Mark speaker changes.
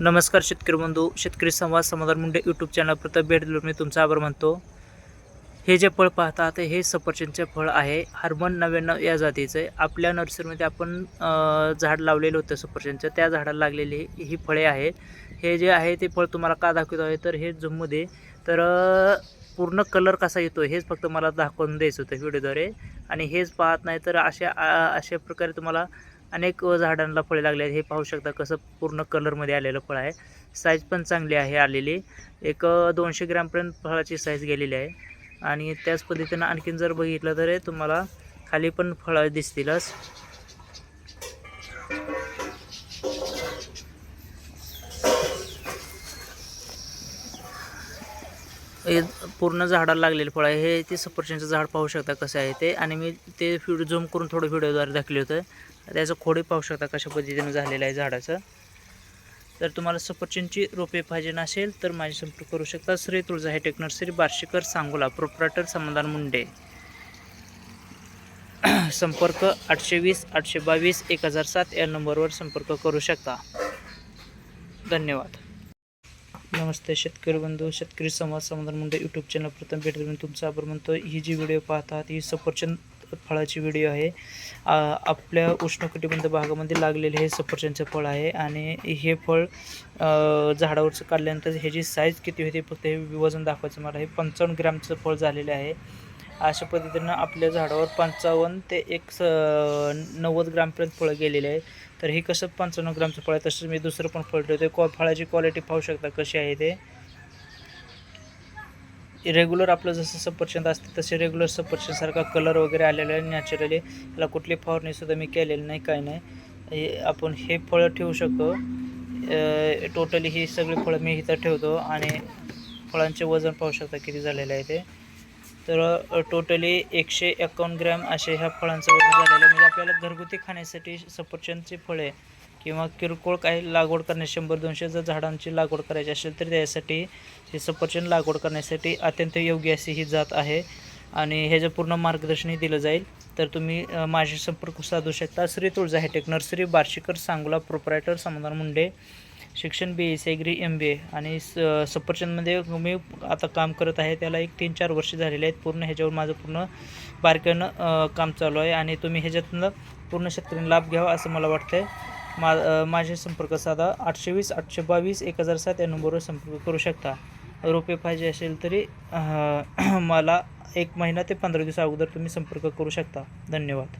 Speaker 1: नमस्कार शेतकरी बंधू शेतकरी संवाद समाधान मुंडे यूट्यूब चॅनल प्रथम भेट दिलो मी तुमचा आभार मानतो. हे जे फळ पाहतात हे सफरचंदचे फळ आहे हार्मन नव्याण्णव या जातीचं. आहे आपल्या नर्सरीमध्ये आपण झाड लावलेलं होतं सफरचंदचं. त्या झाडाला लागलेली ही फळे आहे. हे जे आहे ते फळ तुम्हाला का दाखवतो आहे? तर हे झूममध्ये तर पूर्ण कलर कसा येतो हेच फक्त मला दाखवून द्यायचं होतं व्हिडिओद्वारे. आणि हेच पाहत नाही तर अशा अशा प्रकारे तुम्हाला अनेक झाडांना फळे लागले आहेत. हे पाहू शकता कसं पूर्ण कलरमध्ये आलेलं फळ आहे. साईज पण चांगली आहे आलेली. एक दोनशे ग्रॅमपर्यंत फळाची साईज गेलेली आहे. आणि त्याच पद्धतीनं आणखीन जर बघितलं तर हे तुम्हाला खाली पण फळं दिसतीलच. हे पूर्ण झाडाला लागलेलं फळ आहे. हे ते सफरचंदचं झाड पाहू शकता कसं आहे ते. आणि मी ते व्हिडिओ झूम करून थोडं व्हिडिओद्वारे दाखले होतं. त्याचं खोडे पाहू शकता कशा पद्धतीनं झालेलं आहे झाडाचं. जर तुम्हाला सफरचंदची रोपे पाहिजे नसेल तर माझे संपर्क करू शकता. Shri Tulja hitech nursery Barshikar Sangola proprietor Samadhan Munde. संपर्क आठशे वीस आठशे बावीस एक हजार सात या नंबरवर संपर्क करू शकता. धन्यवाद. नमस्ते शेतकरी बंधू शेतकरी संवाद समाधान मुंडे यूट्यूब चॅनल प्रथम भेट देऊन तुमचा आभार म्हणतो ही जी व्हिडिओ पाहतात ही सफरचंद फळाची व्हिडिओ आहे. आपल्या उष्णकटिबंध भागामध्ये लागलेले हे सफरचंदचं फळ आहे आणि हे फळ झाडावरचं काढल्यानंतर ह्याची साईज किती होते फक्त हे वजन दाखवायचं मला. हे पंचावन्न ग्रॅमचं फळ झालेलं आहे. अशा पद्धतीनं आपल्या झाडावर पंचावन्न ते एक स नव्वद ग्रामपर्यंत फळं गेलेले आहे तर हे कसं पंचावन्न ग्रामचं फळ आहे? तसंच मी दुसरं पण फळ ठेवते कॉ फळाची क्वालिटी पाहू शकता कशी आहे ते. रेग्युलर आपलं जसं सफरचंद असते तसे रेग्युलर सफरचंदसारखा कलर वगैरे आलेला आहे नॅचरली याला कुठली फवारणीसुद्धा मी केलेली नाही काय नाही. आपण हे फळं ठेवू शकतो. टोटली ही सगळी फळं मी इथं ठेवतो आणि फळांचे वजन पाहू शकता किती झालेलं आहे ते. तर टोटली एकशे एकावन्न ग्रॅम असे ह्या फळांचं वजन झालेलं आहे. म्हणजे आपल्याला घरगुती खाण्यासाठी सफरचंदची फळे किंवा किरकोळ काही लागवड करणे शंभर दोनशे जर झाडांची लागवड करायची असेल तर त्यासाठी हे सफरचंद लागवड करण्यासाठी अत्यंत योग्य अशी ही जात आहे आणि ह्याचं पूर्ण मार्गदर्शनही दिलं जाईल. तर तुम्ही माझे माझी संपर्क साधू शकता. Shri Tulja hitech nursery Barshikar Sangola proprietor Samadhan Munde. शिक्षण B S agri M B A आणि स सफरचंदमध्ये मी आता काम करत आहे. त्याला एक तीन चार वर्ष झालेले आहेत. पूर्ण ह्याच्यावर माझं पूर्ण बारकाईनं काम चालू आहे आणि तुम्ही ह्याच्यातनं पूर्ण शेतकऱ्यांनी लाभ घ्यावा असं मला वाटतं आहे मा माझे संपर्क साधा आठशे वीस आठशे बावीस एक हजार सात या नंबरवर संपर्क करू शकता. रोपे पाहिजे असेल तरी मला एक महिना ते पंधरा दिवस अगोदर तुम्ही संपर्क करू शकता. धन्यवाद.